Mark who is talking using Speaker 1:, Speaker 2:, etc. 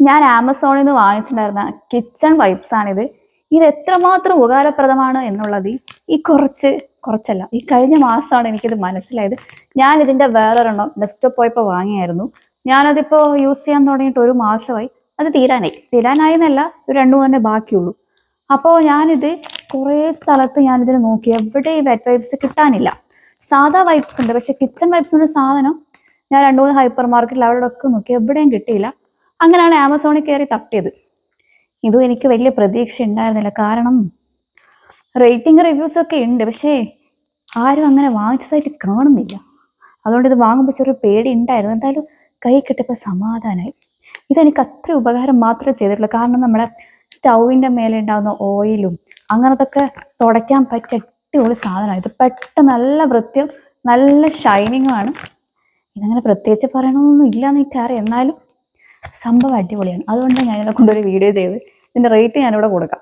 Speaker 1: ഞാൻ ആമസോണിൽ നിന്ന് വാങ്ങിച്ചിട്ടുണ്ടായിരുന്ന കിച്ചൺ വൈപ്സ് ആണിത്. ഇത് എത്രമാത്രം ഉപകാരപ്രദമാണ് എന്നുള്ളത് ഈ കുറച്ച് കുറച്ചല്ല ഈ കഴിഞ്ഞ മാസമാണ് എനിക്കിത് മനസ്സിലായത്. ഞാൻ ഇതിന്റെ വേറൊരെണ്ണം ഡെസ്റ്റോപ്പ് പോയപ്പോൾ വാങ്ങിയായിരുന്നു. ഞാനതിപ്പോൾ യൂസ് ചെയ്യാൻ തുടങ്ങിയിട്ട് ഒരു മാസമായി. അത് തീരാനായി. തീരാനായി എന്നല്ല ഒരു രണ്ടു മൂന്നെ ബാക്കിയുള്ളൂ. അപ്പോൾ ഞാനിത് കുറേ സ്ഥലത്ത് ഞാനിതിന് നോക്കി. എവിടെ ഈ വെറ്റ് വൈപ്സ് കിട്ടാനില്ല. സാധാ വൈപ്സ് ഉണ്ട് പക്ഷെ കിച്ചൺ വൈപ്സ് എന്ന സാധനം ഞാൻ രണ്ടു മൂന്ന് ഹൈപ്പർ മാർക്കറ്റിൽ അവിടെ ഒക്കെ നോക്കി. എവിടെയും കിട്ടിയില്ല. അങ്ങനെയാണ് ആമസോണിൽ കയറി തപ്പിയത് ഇതും എനിക്ക് വലിയ പ്രതീക്ഷ ഉണ്ടായിരുന്നില്ല. കാരണം റേറ്റിംഗ് റിവ്യൂസ് ഒക്കെ ഉണ്ട്. പക്ഷേ ആരും അങ്ങനെ വാങ്ങിച്ചതായിട്ട് കാണുന്നില്ല. അതുകൊണ്ട് ഇത് വാങ്ങുമ്പോൾ ചെറിയ പേടി ഉണ്ടായിരുന്നു. എന്തായാലും കൈ കിട്ടിയപ്പോൾ സമാധാനമായി ഇതെനിക്ക് അത്ര ഉപകാരം മാത്രമേ ചെയ്തിട്ടുള്ളൂ. കാരണം നമ്മുടെ സ്റ്റൗവിന്റെ മേലെ ഉണ്ടാകുന്ന ഓയിലും അങ്ങനത്തൊക്കെ തുടയ്ക്കാൻ പറ്റിയ ഒരു സാധനമാണ്. ഇത് പെട്ടെന്ന് നല്ല വൃത്തിയും നല്ല ഷൈനിങ്ങുമാണ് ഇതങ്ങനെ പ്രത്യേകിച്ച് പറയണമെന്നൊന്നും ഇല്ല എന്ന് എനിക്കറിയാം. എന്നാലും സംഭവം അടിപൊളിയാണ്. അതുകൊണ്ട് ഞാൻ ഇതിനെ കൊണ്ടൊരു വീഡിയോ ചെയ്ത് ഇതിന്റെ റേറ്റ് ഞാനിവിടെ കൊടുക്കാം.